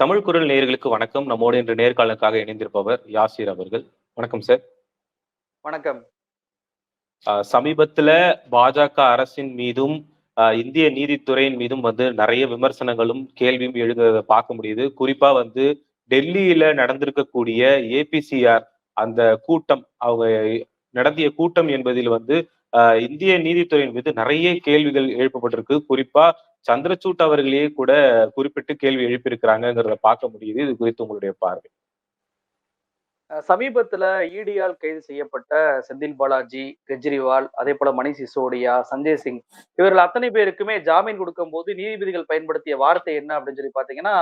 தமிழ் குரல் நேயர்களுக்கு வணக்கம். நம்மோடு இன்று நேர்காணலுக்காக இணைந்திருப்பவர் யாசிர் அவர்கள். வணக்கம் சார். வணக்கம். சமீபத்துல பாஜக அரசின் மீதும் இந்திய நீதித்துறையின் மீதும் வந்து நிறைய விமர்சனங்களும் கேள்வியும் எழுதுறத பார்க்க முடியுது. குறிப்பா வந்து டெல்லியில நடந்திருக்கக்கூடிய ஏபிசிஆர் அந்த கூட்டம் அவங்க நடத்திய கூட்டம் என்பதில் வந்து இந்திய நீதித்துறையின் மீது நிறைய கேள்விகள் எழுப்பப்பட்டிருக்கு. குறிப்பா சந்திரசூட் அவர்களையே கூட குறிப்பிட்டு கேள்வி எழுப்பியிருக்கிறாங்கிறத பார்க்க முடியுது. இது குறித்து உங்களுடைய பார்வை. அஹ் சமீபத்துல இடியால் கைது செய்யப்பட்ட செந்தில் பாலாஜி கெஜ்ரிவால் அதே போல மணி சிசோடியா சஞ்சய் சிங் இவர்கள் அத்தனை பேருக்குமே ஜாமீன் கொடுக்கும் போது நீதிபதிகள் பயன்படுத்திய வார்த்தை என்ன அப்படின்னு சொல்லி பாத்தீங்கன்னா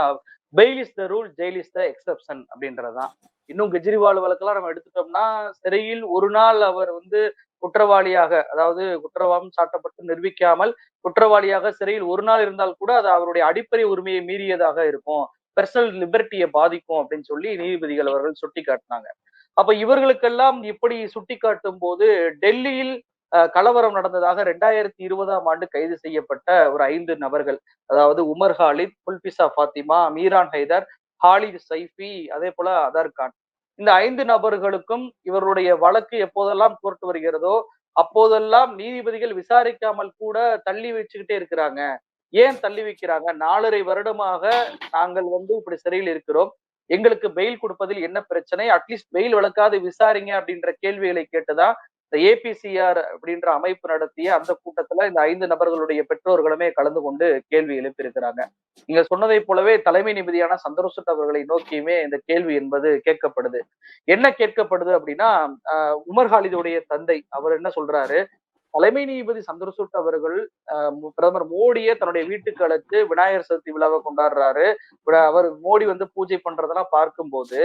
bail is the rule jail is the exception அப்படின்றதுதான். இன்னும் கெஜ்ரிவால் வழக்கெல்லாம் நம்ம எடுத்துட்டோம்னா சிறையில் ஒரு நாள் அவர் வந்து குற்றவாளியாக அதாவது குற்றவாளம் சாட்டப்பட்டு நிரூபிக்காமல் குற்றவாளியாக சிறையில் ஒரு நாள் இருந்தால் கூட அது அவருடைய அடிப்படை உரிமையை மீறியதாக இருக்கும். பெர்சனல் லிபர்ட்டியை பாதிக்கும் அப்படின்னு சொல்லி நீதிபதிகள் அவர்கள் சுட்டி காட்டினாங்க அப்ப இவர்களுக்கெல்லாம் இப்படி சுட்டி காட்டும் போது டெல்லியில் அஹ், கலவரம் நடந்ததாக ரெண்டாயிரத்தி இருபதாம் ஆண்டு கைது செய்யப்பட்ட ஒரு ஐந்து நபர்கள் அதாவது உமர் ஹாலித் புல்பிசா ஃபாத்திமா மீரான் ஹைதர் ஹாலித் சைஃபி அதே போல அதர் கான் இந்த ஐந்து நபர்களுக்கும் இவருடைய வழக்கு எப்போதெல்லாம் கோர்ட் வருகிறதோ அப்போதெல்லாம் நீதிபதிகள் விசாரிக்காமல் கூட தள்ளி வச்சுக்கிட்டே இருக்கிறாங்க. ஏன் தள்ளி வைக்கிறாங்க? நாலரை வருடமாக நாங்கள் வந்து இப்படி சிறையில் இருக்கிறோம். எங்களுக்கு பெயில் கொடுப்பதில் என்ன பிரச்சனை? அட்லீஸ்ட் பெயில் வழக்காது விசாரிங்க அப்படின்ற கேள்விகளை கேட்டுதான் இந்த ஏபிசிஆர் அப்படின்ற அமைப்பு நடத்திய அந்த கூட்டத்துல இந்த ஐந்து நபர்களுடைய பெற்றோர்களுமே கலந்து கொண்டு கேள்வி எழுப்பியிருக்கிறாங்க. நீங்க சொன்னதை போலவே தலைமை நீதிபதியான சந்திரசுட் அவர்களை நோக்கியுமே இந்த கேள்வி என்பது கேட்கப்படுது. என்ன கேட்கப்படுது அப்படின்னா உமர் ஹாலிதுடைய தந்தை அவர் என்ன சொல்றாரு? தலைமை நீதிபதி சந்திரசூட் அவர்கள் பிரதமர் மோடியை தன்னுடைய வீட்டுக்கு அழைத்து விநாயகர் சதுர்த்தி விழாவை கொண்டாடுறாரு. அவர் மோடி வந்து பூஜை பண்றதெல்லாம் பார்க்கும்போது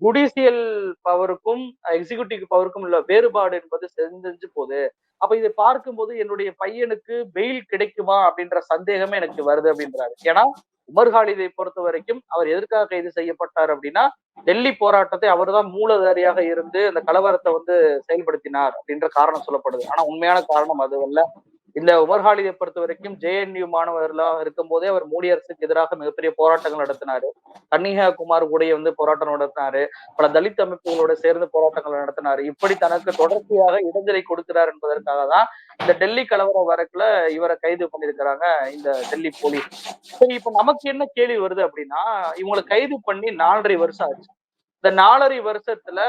ஜுடிஷியல் பவருக்கும் எக்ஸிகியூட்டிவ் பவருக்கும் உள்ள வேறுபாடு என்பது செஞ்சு போகுது. அப்ப இதை பார்க்கும்போது என்னுடைய பையனுக்கு பெயில் கிடைக்குமா அப்படின்ற சந்தேகமே எனக்கு வருது அப்படின்றாரு. ஏன்னா உமர் ஹாலிதை பொறுத்த வரைக்கும் அவர் எதற்காக கைது செய்யப்பட்டார் அப்படின்னா டெல்லி போராட்டத்தை அவர்தான் மூலதாரியாக இருந்து அந்த கலவரத்தை வந்து செயல்படுத்தினார் அப்படின்ற காரணம் சொல்லப்படுது. ஆனா உண்மையான காரணம் அது அல்ல. இந்த உமர் ஹாலிதை பொறுத்த வரைக்கும் ஜேஎன்யூ மாணவர்களாக இருக்கும் போதே அவர் மோடி அரசுக்கு எதிராக மிகப்பெரிய போராட்டங்கள் நடத்தினாரு. கன்னிகாகுமார் கூட வந்து போராட்டம் நடத்தினாரு. பல தலித் அமைப்புகளோட சேர்ந்து போராட்டங்கள் நடத்தினாரு. இப்படி தனக்கு தொடர்ச்சியாக இடைஞ்சலை கொடுக்கிறார் என்பதற்காக தான் இந்த டெல்லி கலவர வழக்குல இவரை கைது பண்ணியிருக்கிறாங்க இந்த டெல்லி போலீஸ். சரி இப்ப நமக்கு என்ன கேள்வி வருது அப்படின்னா இவங்களை கைது பண்ணி நாலரை வருஷம் ஆச்சு. இந்த நாலரை வருஷத்துல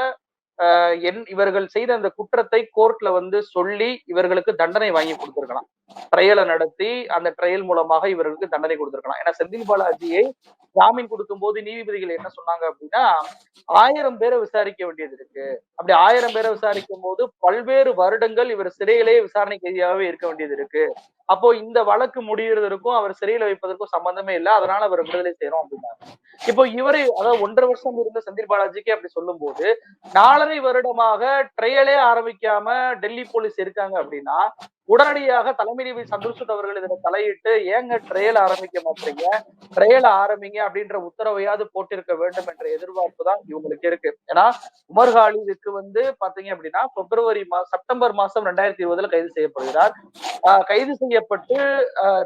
என் இவர்கள் செய்த அந்த குற்றத்தை கோர்ட்ல வந்து சொல்லி இவர்களுக்கு தண்டனை வாங்கி கொடுத்திருக்கலாம். ட்ரையலை நடத்தி அந்த ட்ரையல் மூலமாக இவர்களுக்கு தண்டனை கொடுத்திருக்கலாம். ஏன்னா செந்தில் பாலாஜியை ஜாமீன் கொடுக்கும் போது நீதிபதிகள் என்ன சொன்னாங்க அப்படின்னா ஆயிரம் பேரை விசாரிக்க வேண்டியது இருக்கு. அப்படி ஆயிரம் பேரை விசாரிக்கும் போது பல்வேறு வருடங்கள் இவர் சிறையிலேயே விசாரணை கைதியாகவே இருக்க வேண்டியது இருக்கு. அப்போ இந்த வழக்கு முடிகிறதற்கும் அவர் சிறையில வைப்பதற்கும் சம்பந்தமே இல்லை. அதனால அவர் விடுதலை செய்யறோம் அப்படின்னாங்க இப்போ இவரை அதாவது ஒன்றரை வருஷம் இருந்த செந்தில் பாலாஜிக்கு அப்படி சொல்லும் போது நாலரை வருடமாக ட்ரையலே ஆரம்பிக்காம டெல்லி போலீஸ் இருக்காங்க அப்படின்னா உடனடியாக தலைமை நீதி சந்திரசூட் அவர்கள் இதுல தலையிட்டு ஏங்க ட்ரையல் ஆரம்பிக்க மாட்டீங்க? ட்ரையல் ஆரம்பிங்க அப்படின்ற உத்தரவையாவது போட்டிருக்க வேண்டும் என்ற எதிர்பார்ப்பு தான் இவங்களுக்கு இருக்கு. ஏன்னா உமர் ஹாலிதுக்கு வந்து பாத்தீங்க அப்படின்னா பிப்ரவரி மா செப்டம்பர் மாசம் ரெண்டாயிரத்தி இருபதுல கைது செய்யப்படுகிறார். ஆஹ் கைது செய்யப்பட்டு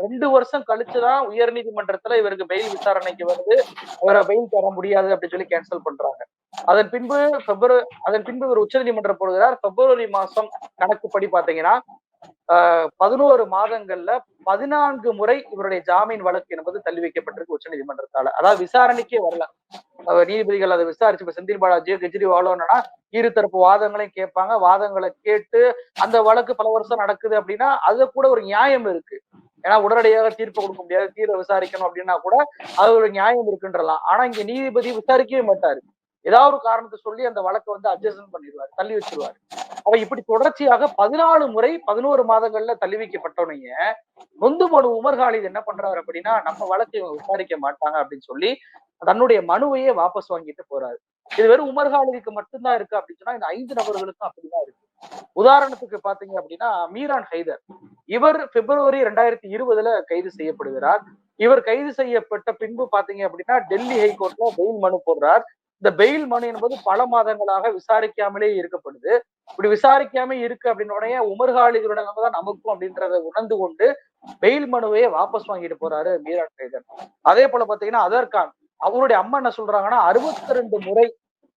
ரெண்டு வருஷம் கழிச்சுதான் உயர் நீதிமன்றத்துல இவருக்கு பெயில் விசாரணைக்கு வந்து இவரை பெயில் தர முடியாது அப்படின்னு சொல்லி கேன்சல் பண்றாங்க. அதன் பின்பு பிப்ரவரி அதன் பின்பு இவர் உச்ச நீதிமன்றம் போடுகிறார். பிப்ரவரி மாசம் கணக்குப்படி பாத்தீங்கன்னா பதினோரு மாதங்கள்ல பதினான்கு முறை இவருடைய ஜாமீன் வழக்கு என்பது தள்ளி வைக்கப்பட்டிருக்கு உச்ச நீதிமன்றத்தால அதாவது விசாரணைக்கே வரல. நீதிபதிகள் அதை விசாரிச்சு இப்ப செந்தில் பாலாஜியோ கெஜ்ரிவாலோ என்னன்னா இருதரப்பு வாதங்களையும் கேட்பாங்க. வாதங்களை கேட்டு அந்த வழக்கு பல வருஷம் நடக்குது அப்படின்னா அது கூட ஒரு நியாயம் இருக்கு. ஏன்னா உடனடியாக தீர்ப்பு கொடுக்க முடியாது தீர்வை விசாரிக்கணும் அப்படின்னா கூட அது ஒரு நியாயம் இருக்குன்றலாம். ஆனா இங்க நீதிபதி விசாரிக்கவே மாட்டாரு. ஏதாவது ஒரு காரணத்தை சொல்லி அந்த வழக்கை வந்து அட்ஜஸ்ட் பண்ணிடுவார் தள்ளி வச்சிருவாரு. அவ இப்படி தொடர்ச்சியாக பதினாலு முறை பதினோரு மாதங்கள்ல தள்ளி வைக்கப்பட்டவனைய நொந்து மனு உமர் காலித் என்ன பண்றாரு அப்படின்னா நம்ம வழக்கை விசாரிக்க மாட்டாங்க அப்படின்னு சொல்லி தன்னுடைய மனுவையே வாபஸ் வாங்கிட்டு போறாரு. இது வெறும் உமர் காலிதுக்கு மட்டும்தான் இருக்கு அப்படின்னு சொன்னா இந்த ஐந்து நபர்களுக்கும் அப்படிதான் இருக்கு. உதாரணத்துக்கு பாத்தீங்க அப்படின்னா மீரான் ஹைதர். இவர் பிப்ரவரி ரெண்டாயிரத்தி இருபதுல கைது செய்யப்படுகிறார். இவர் கைது செய்யப்பட்ட பின்பு பாத்தீங்க அப்படின்னா டெல்லி ஹைகோர்ட்ல பெயில் மனு போடுறார். இந்த பெயில் மனு என்பது பல மாதங்களாக விசாரிக்காமலே இருக்கப்படுது இப்படி விசாரிக்காம இருக்கு அப்படின்னு உடனே உமர் காலிதுடன் தான் நமக்கும் அப்படின்றத உணர்ந்து கொண்டு பெயில் மனுவையே வாபஸ் வாங்கிட்டு போறாரு மீரான் ஹைதர் அதே போல பாத்தீங்கன்னா அதர் கான் அவருடைய அம்மா என்ன சொல்றாங்கன்னா அறுபத்தி ரெண்டு முறை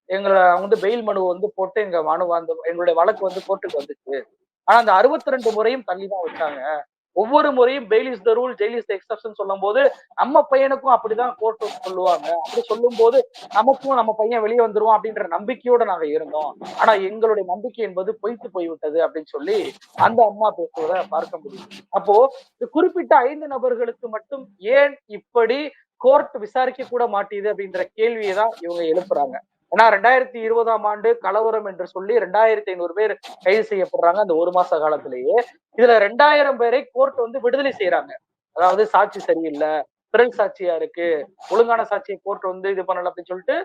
எங்களை வந்து பெயில் மனு வந்து போட்டு எங்க மனு வந்து எங்களுடைய வழக்கு வந்து கோர்ட்டுக்கு வந்துச்சு. ஆனா அந்த அறுபத்தி ரெண்டு முறையும் தள்ளி தான் வச்சாங்க. ஒவ்வொரு முறையும் bail is the rule jail is the exception சொல்லும் போது நம்ம பையனுக்கும் அப்படிதான் கோர்ட் சொல்லுவாங்க. அப்படி சொல்லும் போது நமக்கும் நம்ம பையன் வெளியே வந்துருவோம் அப்படின்ற நம்பிக்கையோட நாங்க இருந்தோம். ஆனா எங்களுடைய நம்பிக்கை என்பது பொய்த்து போய்விட்டது அப்படின்னு சொல்லி அந்த அம்மா பேசுவதை பார்க்க முடியும். அப்போ இந்த குறிப்பிட்ட ஐந்து நபர்களுக்கு மட்டும் ஏன் இப்படி கோர்ட் விசாரிக்க கூட மாட்டேது அப்படின்ற கேள்வியை தான் இவங்க எழுப்புறாங்க. ஏன்னா ரெண்டாயிரத்தி இருபதாம் ஆண்டு கலவரம் என்று சொல்லி ரெண்டாயிரத்தி ஐநூறு பேர் கைது செய்யப்படுறாங்க அந்த ஒரு மாச காலத்திலேயே. இதுல ரெண்டாயிரம் பேரை கோர்ட் வந்து விடுதலை செய்யறாங்க அதாவது சாட்சி சரியில்லை பிறல் சாட்சியா இருக்கு ஒழுங்கான சாட்சியை கோர்ட் வந்து இது பண்ணல அப்படின்னு சொல்லிட்டு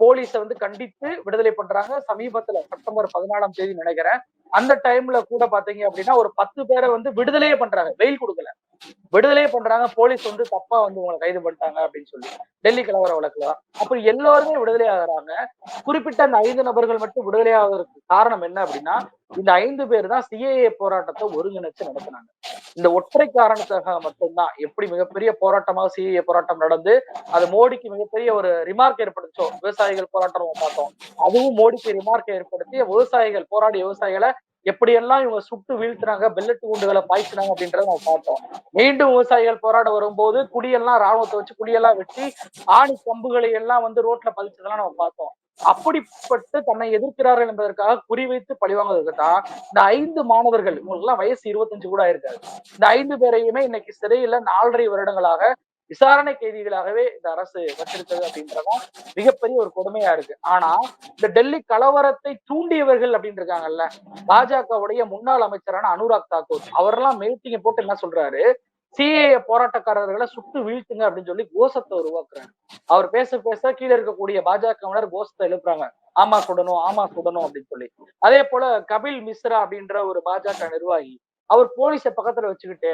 போலீஸை வந்து கண்டித்து விடுதலை பண்றாங்க. சமீபத்துல செப்டம்பர் பதினாலாம் தேதி நினைக்கிறேன். அந்த டைம்ல கூட பாத்தீங்க அப்படின்னா ஒரு பத்து பேரை வந்து விடுதலையே பண்றாங்க வெயில் கொடுக்கல. விடுதலையே பண்றாங்க. போலீஸ் வந்து தப்பா வந்து உங்களை கைது பண்ணிட்டாங்க அப்படின்னு சொல்லி. டெல்லி கலவர வழக்குல. அப்படி எல்லாருமே விடுதலை ஆகுறாங்க. குறிப்பிட்ட அந்த ஐந்து நபர்கள் மட்டும் விடுதலை ஆகுறதுக்கு காரணம் என்ன அப்படின்னா இந்த ஐந்து பேர் தான் சிஏஏ போராட்டத்தை ஒருங்கிணைச்சு நடத்தினாங்க. இந்த ஒற்றை காரணத்துக்காக மட்டும்தான் எப்படி மிகப்பெரிய போராட்டமாக சிஏஏ போராட்டம் நடந்து அது மோடிக்கு மிகப்பெரிய ஒரு ரிமார்க் ஏற்படுத்தோம் விவசாயிகள் போராட்டம் பார்த்தோம். அதுவும் மோடிக்கு ரிமார்க் ஏற்படுத்தி விவசாயிகள் போராடிய விவசாயிகளை எப்படியெல்லாம் இவங்க சுட்டு வீழ்த்தினாங்க பெல்லட் குண்டுகளை பாய்ச்சினாங்க அப்படின்றத நம்ம பார்த்தோம். மீண்டும் விவசாயிகள் போராட வரும்போது குடியெல்லாம் ராணுவத்தை வச்சு குடியெல்லாம் வெட்டி ஆணி கம்புகளை எல்லாம் வந்து ரோட்ல பதிச்சதெல்லாம் நம்ம பார்த்தோம். அப்படிப்பட்டு தன்னை எதிர்க்கிறார்கள் என்பதற்காக குறிவைத்து பழிவாங்குவதற்கு தான் இந்த ஐந்து மாணவர்கள் இவங்களுக்கு எல்லாம் வயசு இருபத்தஞ்சு கூட ஆயிருக்காரு இந்த ஐந்து பேரையுமே இன்னைக்கு சிறையில நாலரை வருடங்களாக விசாரணை கைதிகளாகவே இந்த அரசு வச்சிருக்கிறது அப்படின்றதும் மிகப்பெரிய ஒரு கொடுமையா இருக்கு. ஆனா இந்த டெல்லி கலவரத்தை தூண்டியவர்கள் அப்படின்னு இருக்காங்கல்ல பாஜகவுடைய முன்னாள் அமைச்சரான அனுராக் தாக்கூர் அவரெல்லாம் மீட்டிங்க போட்டு என்ன சொல்றாரு? சிஏஏ போராட்டக்காரர்களை சுட்டு வீழ்த்துங்க அப்படின்னு சொல்லி கோஷத்தை உருவாக்குறாங்க அவர் பேச பேச கீழே இருக்கக்கூடிய பாஜகவினர் கோஷத்தை எழுப்புறாங்க. ஆமா சுடணும் ஆமா சுடணும் அப்படின்னு சொல்லி. அதே போல கபில் மிஸ்ரா அப்படின்ற ஒரு பாஜக நிர்வாகி அவர் போலீஸை பக்கத்துல வச்சுக்கிட்டு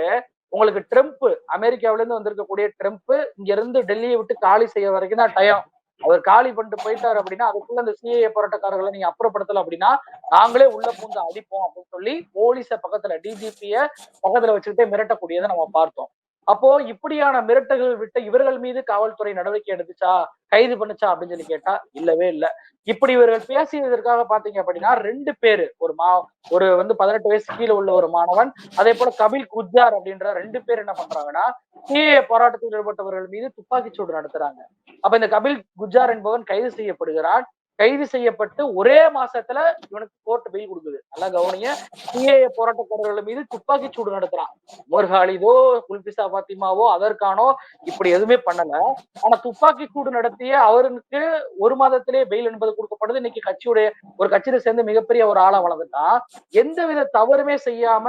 உங்களுக்கு ட்ரம்ப் அமெரிக்காவில இருந்து வந்திருக்கக்கூடிய ட்ரம்ப் இங்க இருந்து டெல்லியை விட்டு காலி செய்ய வரைக்கும் தான் டயம் அவர் காலி பண்ணிட்டு போயிட்டாரு அப்படின்னா அதுக்குள்ள அந்த சிஏஏ போராட்டக்காரர்களை நீங்க அப்புறப்படுத்தல அப்படின்னா நாங்களே உள்ள பூந்து அடிப்போம் அப்படின்னு சொல்லி போலீஸ பக்கத்துல டிஜிபிய பக்கத்துல வச்சுக்கிட்டே மிரட்டக்கூடியதை நம்ம பார்த்தோம். அப்போ இப்படியான மிரட்டல்கள் விட்ட இவர்கள் மீது காவல்துறை நடவடிக்கை எடுத்துச்சா? கைது பண்ணுச்சா? அப்படின்னு சொல்லி கேட்டா இல்லவே இல்லை. இப்படி இவர்கள் பேசியதற்காக பாத்தீங்க அப்படின்னா ரெண்டு பேரு ஒரு மா ஒரு வந்து பதினெட்டு வயசு கீழே உள்ள ஒரு மாணவன் அதே போல கபில் குஜார் அப்படின்ற ரெண்டு பேர் என்ன பண்றாங்கன்னா சிஏ போராட்டத்தில் ஈடுபட்டவர்கள் மீது துப்பாக்கி சூடு நடத்துறாங்க. அப்ப இந்த கபில் குஜார் என்பவன் கைது செய்யப்படுகிறான். கைது செய்யப்பட்டு ஒரே மாசத்துல இவனுக்கு கோர்ட் பெயில் கொடுக்குது. நல்லா கவனிங்க. சிஏஏ போராட்டக்காரர்கள் மீது துப்பாக்கி சூடு நடத்துறான். மொர்ஹாலிதோ குல்பிசா பாத்திமாவோ அதற்கானோ இப்படி எதுவுமே பண்ணல. ஆனா துப்பாக்கி சூடு நடத்திய அவருக்கு ஒரு மாதத்திலே பெயில் என்பது கொடுக்கப்படுது. இன்னைக்கு கட்சியுடைய ஒரு கட்சியில சேர்ந்து மிகப்பெரிய ஒரு ஆளா வளர்ந்துட்டான். எந்தவித தவறுமே செய்யாம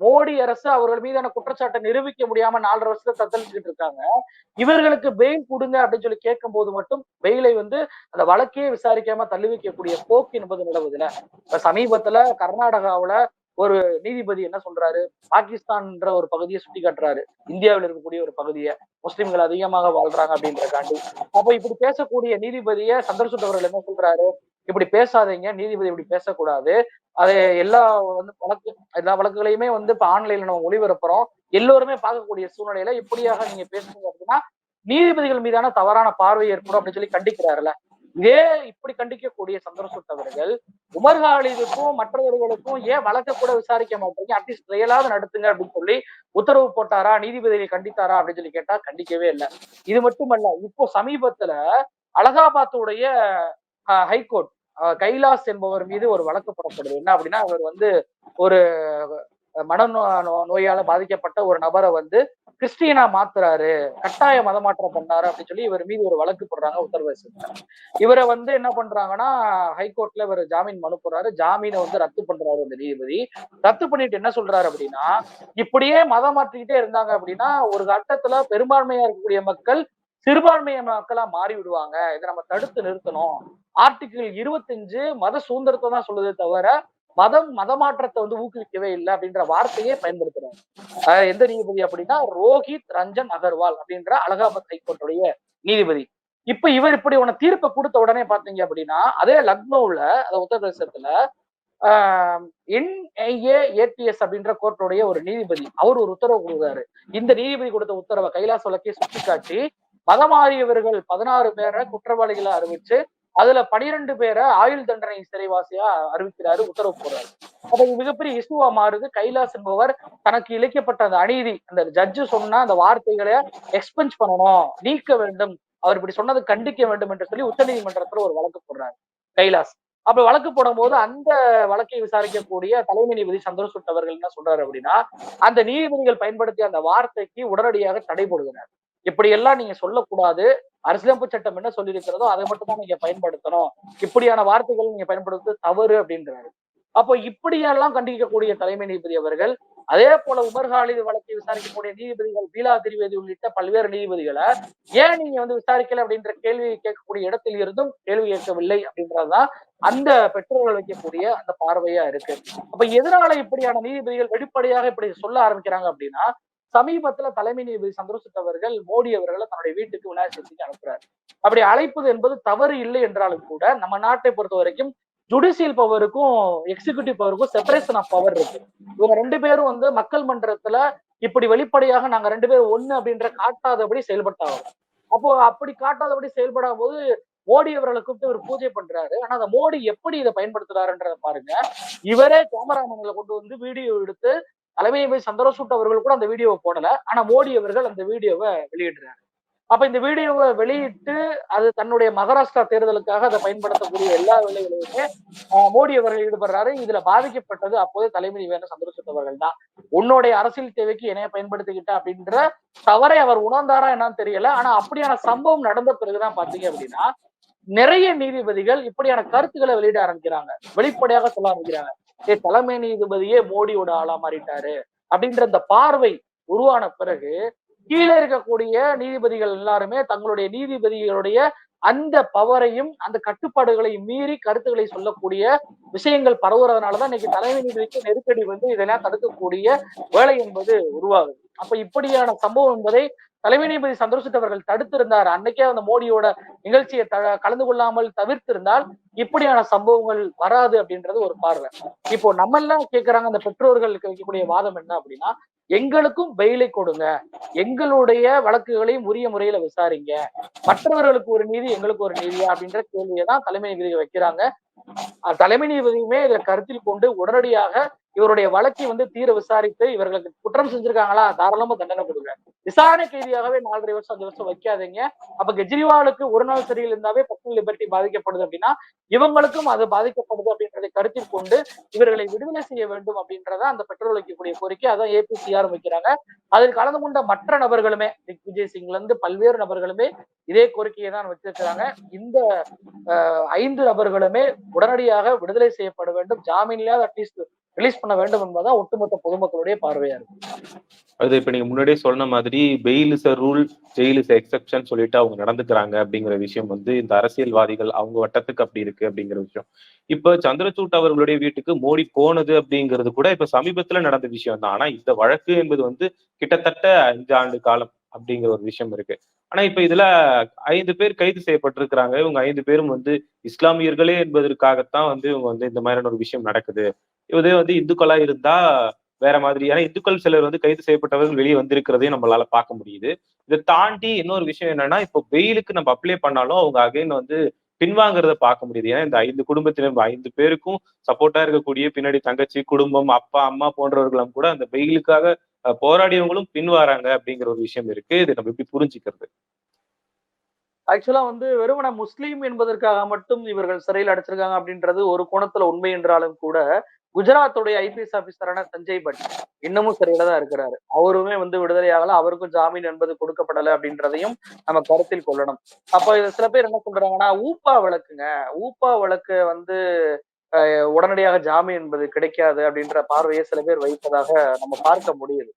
மோடி அரசு அவர்கள் மீதான குற்றச்சாட்டை நிரூபிக்க முடியாம நாலரை வருஷத்தை தத்தளிச்சுக்கிட்டு இருக்காங்க. இவர்களுக்கு பெயில் கொடுங்க அப்படின்னு சொல்லி கேட்கும் போது மட்டும் பெயிலை வந்து அந்த வழக்கையே விசாரிக்காம தள்ளி வைக்கக்கூடிய போக்கு என்பது நிலவுதுல. இப்ப சமீபத்துல கர்நாடகாவுல ஒரு நீதிபதி என்ன சொல்றாரு? பாகிஸ்தான்ன்ற ஒரு பகுதியை சுட்டி காட்டுறாரு. இந்தியாவில் இருக்கக்கூடிய ஒரு பகுதியை. முஸ்லிம்கள் அதிகமாக வாழ்றாங்க அப்படின்றக்காண்டி. அப்ப இப்படி பேசக்கூடிய நீதிபதியை சந்திரசூட் அவர்கள் என்ன சொல்றாரு? இப்படி பேசாதீங்க. நீதிபதி இப்படி பேசக்கூடாது. அதை எல்லா வந்து வழக்கு எல்லா வழக்குகளையுமே வந்து இப்ப ஆன்லைன்ல நம்ம ஒளிபரப்புறோம். எல்லோருமே பார்க்கக்கூடிய சூழ்நிலையில இப்படியாக நீங்க பேசுறீங்க அப்படின்னா நீதிபதிகள் மீதான தவறான பார்வை ஏற்படும் அப்படின்னு சொல்லி கண்டிக்கிறாருல இதே இப்படி கண்டிக்கக்கூடிய சந்திரசூட் அவர்கள் உமர் காலிதுக்கும் மற்றவர்களுக்கும் ஏன் வழக்க கூட விசாரிக்க மாட்டீங்க? அட்லீஸ்ட் ட்ரையலாவது நடத்துங்க அப்படின்னு சொல்லி உத்தரவு போட்டாரா? நீதிபதியை கண்டித்தாரா? அப்படின்னு சொல்லி கேட்டா கண்டிக்கவே இல்லை. இது மட்டுமல்ல இப்போ சமீபத்துல அலகாபாத்துடைய ஹைகோர்ட் கைலாஸ் என்பவர் மீது ஒரு வழக்கு போடப்படுது. என்ன அப்படின்னா அவர் வந்து ஒரு மன நோயால பாதிக்கப்பட்ட ஒரு நபரை வந்து கிறிஸ்டியனா மாத்துறாரு கட்டாய மதமாற்றம் பண்ணாரு அப்படின்னு சொல்லி இவர் மீது ஒரு வழக்கு போடுறாங்க உத்தரவு இவரை வந்து என்ன பண்றாங்கன்னா ஹைகோர்ட்ல இவர் ஜாமீன் மனு போடுறாரு ஜாமீனை வந்து ரத்து பண்றாரு அந்த நீதிபதி. ரத்து பண்ணிட்டு என்ன சொல்றாரு அப்படின்னா இப்படியே மதம் மாற்றிக்கிட்டே இருந்தாங்க அப்படின்னா ஒரு கட்டத்துல பெரும்பான்மையா இருக்கக்கூடிய மக்கள் சிறுபான்மைய மக்களா மாறி விடுவாங்க. இதை நம்ம தடுத்து நிறுத்தணும். ஆர்டிகிள் இருபத்தஞ்சு மத சுதந்திரத்தை தான் சொல்லுதே தவிர மதம் மதமாற்றத்தை வந்து ஊக்குவிக்கவே இல்லை அப்படின்ற வார்த்தையே பயன்படுத்துறாங்க. எந்த நீதிபதி அப்படின்னா ரோஹித் ரஞ்சன் அகர்வால் அப்படின்ற அலகாபாத் ஹைகோர்ட்டுடைய நீதிபதி. இப்ப இவர் இப்படி உன தீர்ப்பை கொடுத்த உடனே பாத்தீங்க அப்படின்னா அதே லக்னோவுல அந்த உத்தரப்பிரதேசத்துல என்ஐஏ ஏடிஎஸ் அப்படின்ற கோர்ட்டுடைய ஒரு நீதிபதி அவர் ஒரு உத்தரவு கொடுக்குறாரு. இந்த நீதிபதி கொடுத்த உத்தரவை கைலாச வழக்கை சுட்டிக்காட்டி மதமாறியவர்கள் பதினாறு பேரை குற்றவாளிகளை அறிவிச்சு அதுல பனிரெண்டு பேரை ஆயுள் தண்டனை சிறைவாசியா அறிவிக்கிறாரு உத்தரவு போடுறாரு. அப்ப இது மிகப்பெரிய இஷ்யூவா மாறுது. கைலாஸ் என்பவர் தனக்கு இழைக்கப்பட்ட அந்த அநீதி அந்த ஜட்ஜு சொன்ன அந்த வார்த்தைகளை எக்ஸ்பென்ஸ் பண்ணணும் நீக்க வேண்டும் அவர் இப்படி சொன்னது கண்டிக்க வேண்டும் என்று சொல்லி உச்சநீதிமன்றத்துல ஒரு வழக்கு போடுறாரு கைலாஸ் அப்ப வழக்கு போடும்போது அந்த வழக்கை விசாரிக்கக்கூடிய தலைமை நீதிபதி சந்திரசூட் அவர்கள் என்ன சொல்றாரு அப்படின்னா அந்த நீதிபதிகள் பயன்படுத்திய அந்த வார்த்தைக்கு உடனடியாக தடை போடுகிறார். இப்படியெல்லாம் நீங்க சொல்லக்கூடாது. அரசியலமைப்பு சட்டம் என்ன சொல்லியிருக்கிறதோ அதை மட்டும் தான் நீங்க பயன்படுத்தணும். இப்படியான வார்த்தைகள் நீங்க பயன்படுத்துவது தவறு அப்படின்றாரு. அப்போ இப்படியெல்லாம் கண்டிக்கக்கூடிய தலைமை நீதிபதி அவர்கள் அதே போல உமர் காலித் வழக்கை விசாரிக்கக்கூடிய நீதிபதிகள் பீலா திரிவேதி உள்ளிட்ட பல்வேறு நீதிபதிகளை ஏன் நீங்க வந்து விசாரிக்கல அப்படின்ற கேள்வி கேட்கக்கூடிய இடத்தில் இருந்தும் கேள்வி கேட்கவில்லை அப்படின்றதுதான் அந்த பெற்றோர்கள் வைக்கக்கூடிய அந்த பார்வையா இருக்கு. அப்ப எதனால இப்படியான நீதிபதிகள் வெளிப்படையாக இப்படி சொல்ல ஆரம்பிக்கிறாங்க அப்படின்னா சமீபத்துல தலைமை நீதிபதி சந்திரசூட் அவர்கள் மோடி அவர்களை தன்னுடைய வீட்டுக்கு விநாயகர் சதுர்த்திக்கு அனுப்புறாரு. அப்படி அழைப்பது என்பது தவறு இல்லை என்றாலும் கூட நம்ம நாட்டை பொறுத்த வரைக்கும் ஜுடிஷியல் பவருக்கும் எக்ஸிகியூட்டிவ் பவருக்கும் செப்பரேஷன் ஆஃப் பவர் இருக்கு. இவங்க ரெண்டு பேரும் வந்து மக்கள் மன்றத்துல இப்படி வெளிப்படையாக நாங்க ரெண்டு பேரும் ஒண்ணு அப்படின்ற காட்டாதபடி செயல்பட்டாங்க. அப்போ அப்படி காட்டாதபடி செயல்படாத போது மோடி அவர்களை கூப்பிட்டு இவர் பூஜை பண்றாரு. ஆனா அந்த மோடி எப்படி இதை பயன்படுத்துறாருன்றத பாருங்க. இவரே கேமராமேன்களை கொண்டு வந்து வீடியோ எடுத்து தலைமை நீதிபதி சந்திரசூட் அவர்கள் கூட அந்த வீடியோவை போடல. ஆனா மோடி அவர்கள் அந்த வீடியோவை வெளியிடுறாரு. அப்ப இந்த வீடியோவை வெளியிட்டு அது தன்னுடைய மகாராஷ்டிரா தேர்தலுக்காக அதை பயன்படுத்தக்கூடிய எல்லா வேலைகளிலுமே ஆஹ் மோடி அவர்கள் ஈடுபடுறாரு. இதுல பாதிக்கப்பட்டது அப்போதே தலைமை வேண்ட சந்திரசூட் அவர்கள் தான். உன்னுடைய அரசியல் தேவைக்கு என்னைய பயன்படுத்திக்கிட்ட அப்படின்ற தவறை அவர் உணர்ந்தாரா என்னன்னு தெரியல. ஆனா அப்படியான சம்பவம் நடந்த பிறகுதான் பாத்தீங்க அப்படின்னா நிறைய நீதிபதிகள் இப்படியான கருத்துக்களை வெளியிட ஆரம்பிக்கிறாங்க. வெளிப்படையாக சொல்ல ஆரம்பிக்கிறாங்க. ஏ தலைமை நீதிபதியே மோடியோட ஆளா மாறிட்டாரு அப்படின்ற அந்த பார்வை உருவான பிறகு கீழே இருக்கக்கூடிய நீதிபதிகள் எல்லாருமே தங்களுடைய நீதிபதிகளுடைய அந்த பவரையும் அந்த கட்டுப்பாடுகளையும் மீறி கருத்துக்களை சொல்லக்கூடிய விஷயங்கள் பரவுறதுனாலதான் இன்னைக்கு தலைமை நீதிபதிக்கு நெருக்கடி வந்து இதெல்லாம் தடுக்கக்கூடிய வேலை என்பது உருவாகுது. அப்ப இப்படியான சம்பவம் என்பதை தலைமை நீதிபதி சந்திரசூட் அவர்கள் தடுத்திருந்தார். அன்னைக்கே அந்த மோடியோட நிகழ்ச்சியை த- கலந்து கொள்ளாமல் தவிர்த்திருந்தால் இப்படியான சம்பவங்கள் வராது அப்படின்றது ஒரு பார்வை. இப்போ நம்ம எல்லாம் கேட்கிறாங்க அந்த பெற்றோர்களுக்கு வைக்கக்கூடிய வாதம் என்ன அப்படின்னா எங்களுக்கும் பெயிலை கொடுங்க. எங்களுடைய வழக்குகளையும் உரிய முறையில விசாரிங்க. மற்றவர்களுக்கு ஒரு நீதி எங்களுக்கு ஒரு நீதியா அப்படின்ற கேள்வியை தான் தலைமை நீதிபதி வைக்கிறாங்க. தலைமை நீதிபதியுமே இதை கருத்தில் கொண்டு உடனடியாக இவருடைய வழக்கை வந்து தீர விசாரித்து இவர்களுக்கு குற்றம் செஞ்சிருக்காங்களா? தாராளமா தண்டனை கொடுங்க. விசாரணை கைதியாகவே நாலரை வருஷம் அஞ்சு வருஷம் வைக்காதீங்க. அப்ப கெஜ்ரிவாலுக்கு ஒரு நாள் சிறையில் இருந்தாவே பர்சனல் லிபர்ட்டி பாதிக்கப்படுது அப்படின்னா இவங்களுக்கும் அது பாதிக்கப்படுது அப்படின்றதை கருத்தில் கொண்டு இவர்களை விடுதலை செய்ய வேண்டும் அப்படின்றத அந்த பெட்ரோல் வைக்கக்கூடிய கோரிக்கை அதான் ஏபிசிஆர் வைக்கிறாங்க. அதில் கலந்து கொண்ட மற்ற நபர்களுமே திக் விஜய் சிங்ல இருந்து பல்வேறு நபர்களுமே இதே கோரிக்கையை தான் வச்சிருக்கிறாங்க இந்த ஐந்து நபர்களுமே உடனடியாக விடுதலை செய்யப்பட வேண்டும். ஜாமீன்லயாவது அட்லீஸ்ட் ரிலீஸ் பண்ண வேண்டும் என்பதுதான் ஒட்டுமொத்த பொதுமக்களுடைய பார்வையா இருக்கு. அது இப்ப நீங்க முன்னாடியே சொன்ன மாதிரி bail is rule jail is exception சொல்லிட்டு அவங்க நடந்துக்கிறாங்க அப்படிங்கிற விஷயம் வந்து இந்த அரசியல்வாதிகள் அவங்க வட்டத்துக்கு அப்படி இருக்கு அப்படிங்கிற விஷயம். இப்ப சந்திரசூட் அவர்களுடைய வீட்டுக்கு மோடி போனது அப்படிங்கிறது கூட இப்ப சமீபத்துல நடந்த விஷயம் தான் ஆனா இந்த வழக்கு என்பது வந்து கிட்டத்தட்ட அஞ்சு ஆண்டு காலம் அப்படிங்கிற ஒரு விஷயம் இருக்கு. ஆனா இப்ப இதுல ஐந்து பேர் கைது செய்யப்பட்டிருக்கிறாங்க. இவங்க ஐந்து பேரும் வந்து இஸ்லாமியர்களே என்பதற்காகத்தான் வந்து இவங்க வந்து இந்த மாதிரியான ஒரு விஷயம் நடக்குது. இதே வந்து இந்துக்களா இருந்தா வேற மாதிரி ஏன்னா இந்துக்கள் சிலர் வந்து கைது செய்யப்பட்டவர்கள் வெளியே வந்திருக்கிறதையும் நம்மளால பார்க்க முடியுது. இதை தாண்டி இன்னொரு விஷயம் என்னன்னா இப்போ பெயிலுக்கு நம்ம அப்ளை பண்ணாலும் அவங்க அகைன் வந்து பின்வாங்கிறத பார்க்க முடியுது. ஏன்னா இந்த ஐந்து குடும்பத்தினர் ஐந்து பேருக்கும் சப்போர்ட்டா இருக்கக்கூடிய பின்னாடி தங்கச்சி குடும்பம் அப்பா அம்மா போன்றவர்களும் கூட அந்த பெயிலுக்காக அஹ், போராடியவங்களும் பின்வாராங்க அப்படிங்கிற ஒரு விஷயம் இருக்கு. இது நம்ம எப்படி புரிஞ்சுக்கிறது? ஆக்சுவலா வந்து வெறுமன முஸ்லீம் என்பதற்காக மட்டும் இவர்கள் சிறையில் அடைச்சிருக்காங்க அப்படின்றது ஒரு கோணத்துல உண்மை என்றாலும் கூட குஜராத்துடைய ஐபிஎஸ் ஆபீசரான சஞ்சய் பட் இன்னமும் சிறையில தான் இருக்கிறாரு. அவருமே வந்து விடுதலை ஆகல. அவருக்கும் ஜாமீன் என்பது கொடுக்கப்படலை அப்படின்றதையும் நம்ம கருத்தில் கொள்ளணும். அப்ப இது சில பேர் என்ன சொல்றாங்கன்னா ஊப்பா வழக்குங்க. ஊப்பா வழக்கு வந்து அஹ், உடனடியாக ஜாமீன் என்பது கிடைக்காது அப்படின்ற பார்வையை சில பேர் வைப்பதாக நம்ம பார்க்க முடியுது.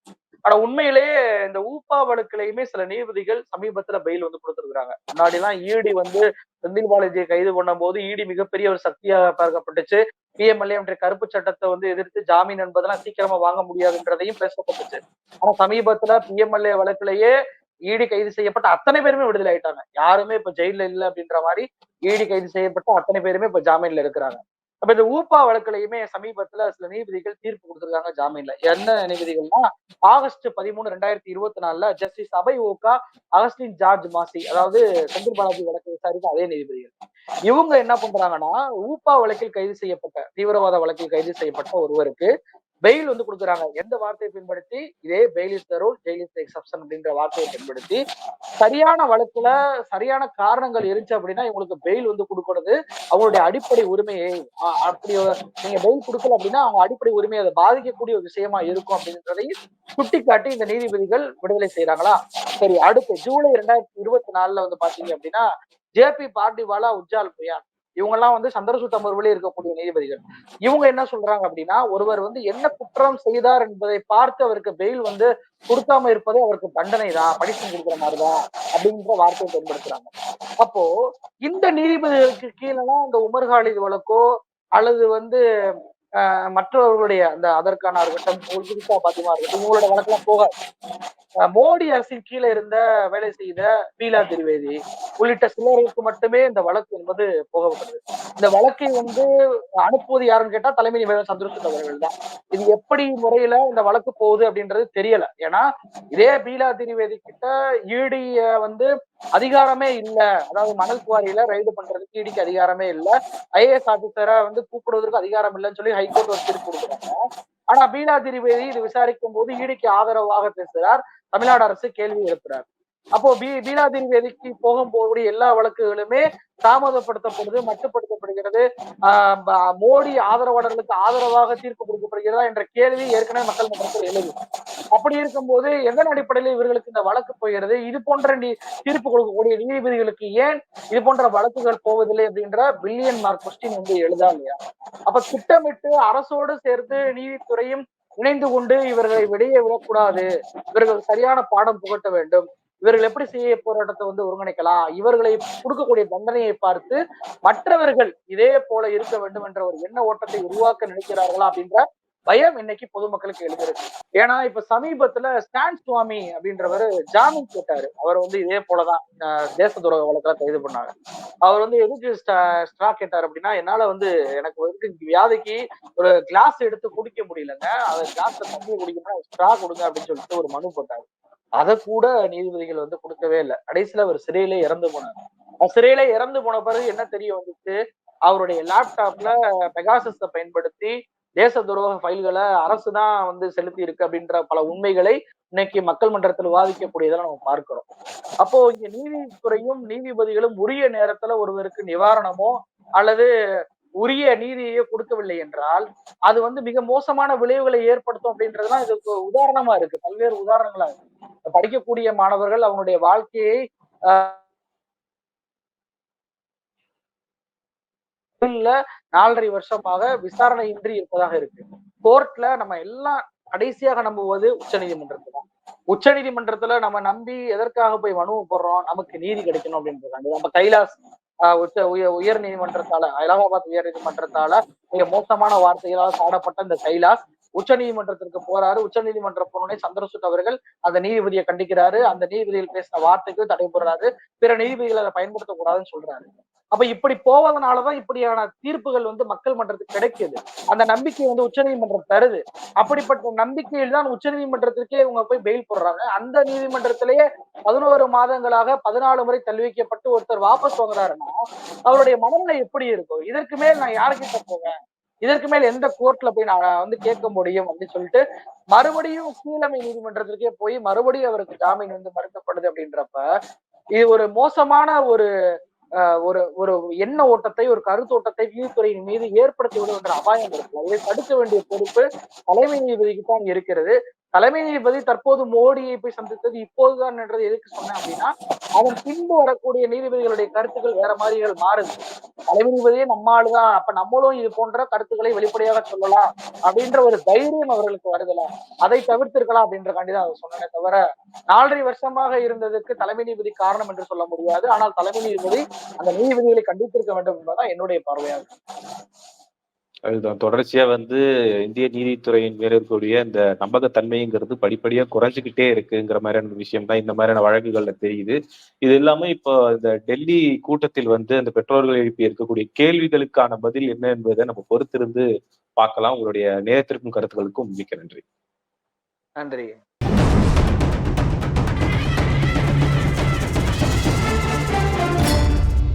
ஆனா உண்மையிலேயே இந்த ஊப்பா வழக்குலையுமே சில நீதிபதிகள் சமீபத்துல பெயில் வந்து கொடுத்துருக்காங்க முன்னாடி எல்லாம் ஈடி வந்து செந்தில் பாலாஜியை கைது பண்ணும் போது ஈடி மிகப்பெரிய ஒரு சக்தியாக பார்க்கப்பட்டுச்சு. பிஎம்எல்ஏ என்ற கருப்பு சட்டத்தை வந்து எதிர்த்து ஜாமீன் என்பதெல்லாம் சீக்கிரமா வாங்க முடியாதுன்றதையும் பேசப்பட்டுச்சு ஆனா சமீபத்துல பிஎம்எல்ஏ வழக்குலயே ஈடி கைது செய்யப்பட்ட அத்தனை பேருமே விடுதலை ஆயிட்டாங்க. யாருமே இப்ப ஜெயில இல்ல அப்படின்ற மாதிரி ஈடி கைது செய்யப்பட்ட அத்தனை பேருமே இப்ப ஜாமீன்ல இருக்கிறாங்க. அப்ப இந்த ஊப்பா வழக்குலையுமே சமீபத்துல சில நீதிபதிகள் தீர்ப்பு கொடுத்திருக்காங்க ஜாமீன்ல. என்ன நீதிபதிகள்னா ஆகஸ்ட் பதிமூணு ரெண்டாயிரத்தி இருபத்தி நாலுல ஜஸ்டிஸ் அபய் ஓகா அகஸ்டின் ஜார்ஜ் மாசி அதாவது செந்தில் பாலாஜி வழக்கு விசாரித்த அதே நீதிபதிகள். இவங்க என்ன பண்றாங்கன்னா ஊப்பா வழக்கில் கைது செய்யப்பட்ட தீவிரவாத வழக்கில் கைது செய்யப்பட்ட ஒருவருக்கு பெயில் வந்து கொடுக்குறாங்க. எந்த வார்த்தையை பயன்படுத்தி இதே bail is the rule jail is exception அப்படின்ற வார்த்தையை பயன்படுத்தி சரியான வழக்குல சரியான காரணங்கள் இருந்துச்சு அப்படின்னா இவங்களுக்கு பெயில் வந்து கொடுக்கறது அவங்களுடைய அடிப்படை உரிமையை அப்படி நீங்க பெயில் கொடுக்கல அப்படின்னா அவங்க அடிப்படை உரிமையை அதை பாதிக்கக்கூடிய ஒரு விஷயமா இருக்கும் அப்படின்றதையும் சுட்டிக்காட்டி இந்த நீதிபதிகள் விடுதலை செய்யறாங்களா சரி அடுத்து ஜூலை ரெண்டாயிரத்தி இருபத்தி நாலுல வந்து பாத்தீங்க அப்படின்னா ஜேபி பார்டிவாலா உஜ்ஜால் புயான் இவங்க எல்லாம் வந்து சந்திரசூட் அமர்வுல இருக்கக்கூடிய நீதிபதிகள். இவங்க என்ன சொல்றாங்க அப்படின்னா ஒருவர் வந்து என்ன குற்றம் செய்தார் என்பதை பார்த்து அவருக்கு பெயில் வந்து கொடுக்காம இருப்பதே அவருக்கு தண்டனை தான் பனிஷ்மெண்ட் கொடுக்குற மாதிரிதான் அப்படின்ற வார்த்தையை பயன்படுத்துறாங்க. அப்போ இந்த நீதிபதிகளுக்கு கீழே இந்த உமர் காலித் வழக்கோ அல்லது வந்து மற்றவர்களுடைய அந்த அதற்கான இருக்கட்டும் குறிப்பா பாத்தியமா இருக்கட்டும் உங்களோட வழக்கெல்லாம் போகாது. மோடி அரசின் கீழே இருந்த வேலை செய்த பீலா திரிவேதி உள்ளிட்ட சிலருக்கு மட்டுமே இந்த வழக்கு என்பது போகப்படுது இந்த வழக்கை வந்து அனுப்புவது யாருன்னு கேட்டா தலைமை நிபுணர் சந்திரசூட் அவர்கள் தான். இது எப்படி முறையில இந்த வழக்கு போகுது அப்படின்றது தெரியல. ஏன்னா இதே பீலா திரிவேதி கிட்ட ஈடிய வந்து அதிகாரமே இல்ல. அதாவது மணல் குவாரியில ரைடு பண்றதுக்கு இடிக்கு அதிகாரமே இல்ல. ஐஏஎஸ் ஆபீசரை வந்து கூப்பிடுவதற்கு அதிகாரம் இல்லைன்னு சொல்லி ஹைகோர்ட் ஒரு தீர்ப்பு கொடுக்குறாங்க. ஆனா பீலா திரிவேதி இது விசாரிக்கும் போது ஈடிக்கு ஆதரவாக பேசுகிறார் தமிழ்நாடு அரசு கேள்வி எழுப்புறார். அப்போ பீ பீலாதீன் வேதிக்கு போகும்போது எல்லா வழக்குகளுமே தாமதப்படுத்தப்படுது மட்டுப்படுத்தப்படுகிறது. மோடி ஆதரவாளர்களுக்கு ஆதரவாக தீர்ப்பு கொடுக்கப்படுகிறதா என்ற கேள்வி ஏற்கனவே மக்கள் மன்றத்தில் எழுது. அப்படி இருக்கும்போது எதன் அடிப்படையில் இவர்களுக்கு இந்த வழக்கு போகிறது? இது போன்ற நீ தீர்ப்பு கொடுக்கக்கூடிய நீதிபதிகளுக்கு ஏன் இது போன்ற வழக்குகள் போவதில்லை அப்படின்ற பில்லியன் மார்க் கொஸ்டின் வந்து எழுதா இல்லையா? அப்ப திட்டமிட்டு அரசோடு சேர்ந்து நீதித்துறையும் இணைந்து கொண்டு இவர்களை வெளியே விடக்கூடாது. இவர்கள் சரியான பாடம் புகட்ட வேண்டும். இவர்கள் எப்படி செய்ய போராட்டத்தை வந்து ஒருங்கிணைக்கலாம்? இவர்களை கொடுக்கக்கூடிய தண்டனையை பார்த்து மற்றவர்கள் இதே போல இருக்க வேண்டும் என்ற ஒரு எண்ண ஓட்டத்தை உருவாக்க நினைக்கிறார்களா அப்படின்ற பயம் இன்னைக்கு பொதுமக்களுக்கு எழுதிருக்கு ஏன்னா இப்ப சமீபத்துல ஸ்டான் சுவாமி அப்படின்றவர் ஜாமீன் கேட்டாரு. அவர் வந்து இதே போலதான் தேச துரோக வழக்குல கைது பண்ணாங்க. அவர் வந்து எதுக்கு ஸ்ட்ரா கேட்டார் அப்படின்னா என்னால வந்து எனக்கு வந்து வியாதிக்கு ஒரு கிளாஸ் எடுத்து குடிக்க முடியலங்க. அந்த கிளாஸ்ல தண்ணி குடிக்கணும் ஸ்ட்ரா கொடுங்க அப்படின்னு சொல்லிட்டு ஒரு மனு போட்டாரு. அதை கூட நீதிபதிகள் வந்து கொடுக்கவே இல்லை. கடைசியில அவர் சிறையில இறந்து போனார். சிறையில இறந்து போன பிறகு என்ன தெரிய வந்துச்சு? அவருடைய லேப்டாப்ல பெகாசஸை பயன்படுத்தி தேச துரோக ஃபைல்களை அரசு தான் வந்து செலுத்தி இருக்கு அப்படின்ற பல உண்மைகளை இன்னைக்கு மக்கள் மன்றத்தில் விவாதிக்கக்கூடியதை நம்ம பார்க்கிறோம். அப்போ இங்க நீதித்துறையும் நீதிபதிகளும் உரிய நேரத்துல ஒருவருக்கு நிவாரணமோ அல்லது உரிய நீதியையோ கொடுக்கவில்லை என்றால் அது வந்து மிக மோசமான விளைவுகளை ஏற்படுத்தும் அப்படின்றதுலாம் இதுக்கு உதாரணமா இருக்கு. பல்வேறு உதாரணங்களா இருக்கு. படிக்கக்கூடிய மாணவர்கள் அவங்களுடைய வாழ்க்கையை ஆஹ், நாலரை வருஷமாக விசாரணையின்றி இருப்பதாக இருக்கு. கோர்ட்ல நம்ம எல்லாம் கடைசியாக நம்புவது உச்ச நீதிமன்றத்துல தான் உச்சநீதிமன்றத்துல நம்ம நம்பி எதற்காக போய் மனு போடுறோம்? நமக்கு நீதி கிடைக்கணும் அப்படின்றது நம்ம கைலாஸ் உச்ச உய- உயர் நீதிமன்றத்தால அலகாபாத் உயர் நீதிமன்றத்தால மிக மோசமான வார்த்தைகளால் சாடப்பட்ட இந்த கைலாஸ் உச்ச நீதிமன்றத்திற்கு போறாரு. உச்ச நீதிமன்றம் போனோடனே சந்திரசூட் அவர்கள் அந்த நீதிபதியை கண்டிக்கிறாரு. அந்த நீதிபதிகள் பேசின வார்த்தைக்கு தடை போடுறாரு பிற நீதிபதிகள் அதை பயன்படுத்தக்கூடாதுன்னு சொல்றாரு. அப்ப இப்படி போவதனாலதான் இப்படியான தீர்ப்புகள் வந்து மக்கள் மன்றத்துக்கு கிடைக்குது. அந்த நம்பிக்கை வந்து உச்சநீதிமன்றம் தருது. அப்படிப்பட்ட நம்பிக்கையில் தான் உச்சநீதிமன்றத்திற்கே இவங்க போய் பெயில் போடுறாங்க. அந்த நீதிமன்றத்திலேயே பதினோரு மாதங்களாக பதினாலு முறை தள்ளி வைக்கப்பட்டு ஒருத்தர் வாபஸ் வாங்குறாருன்னா அவருடைய மனநிலை எப்படி இருக்கும்? இதற்கு மேல் நான் யாருக்கிட்ட போவேன்? இதற்கு மேல் எந்த கோர்ட்ல போய் நான் வந்து கேட்க முடியும் அப்படின்னு சொல்லிட்டு மறுபடியும் கீழமை நீதிமன்றத்திற்கே போய் மறுபடியும் அவருக்கு ஜாமீன் வந்து மறுக்கப்படுது அப்படின்றப்ப இது ஒரு மோசமான ஒரு ஒரு ஒரு எண்ண ஓட்டத்தை ஒரு கருத்தோட்டத்தை நீதித்துறையின் மீது ஏற்படுத்தி விடுகின்ற அபாயம் இருக்குல்ல இதை தடுக்க வேண்டிய பொறுப்பு தலைமை நீதிபதிக்கு தான் இருக்கிறது. தலைமை நீதிபதி தற்போது மோடியை போய் சந்தித்தது இப்போதுதான் என்றது எதுக்கு சொன்னேன் அப்படின்னா அதன் பின்பு வரக்கூடிய நீதிபதிகளுடைய கருத்துக்கள் வேற மாதிரிகள் மாறுது. தலைமை நீதிபதியே நம்மாளுதான். அப்ப நம்மளும் இது போன்ற கருத்துக்களை வெளிப்படையாக சொல்லலாம் அப்படின்ற ஒரு தைரியம் அவர்களுக்கு வருதுல. அதை தவிர்த்திருக்கலாம் அப்படின்ற தான் அவர் சொன்னேன் தவிர நாலரை வருஷமாக இருந்ததுக்கு தலைமை நீதிபதி காரணம் என்று சொல்ல முடியாது. ஆனால் தலைமை நீதிபதி அந்த நீதிபதிகளை கண்டித்திருக்க வேண்டும் என்பதுதான் என்னுடைய பார்வையாக அதுதான். தொடர்ச்சியா வந்து இந்திய நீதித்துறையின் மேல இருக்கக்கூடிய இந்த நம்பகத்தன்மைங்கிறது படிப்படியா குறைஞ்சுக்கிட்டே இருக்குங்கிற மாதிரியான விஷயம் தான் இந்த மாதிரியான வழக்குகள்ல தெரியுது. இது இல்லாம இப்போ இந்த டெல்லி கூட்டத்தில் வந்து அந்த பெற்றோர்கள் எழுப்பி இருக்கக்கூடிய கேள்விகளுக்கான பதில் என்ன என்பதை நம்ம பொறுத்திருந்து பார்க்கலாம். உங்களுடைய நேரத்திற்கும் கருத்துக்களுக்கும் மிக்க நன்றி. நன்றி.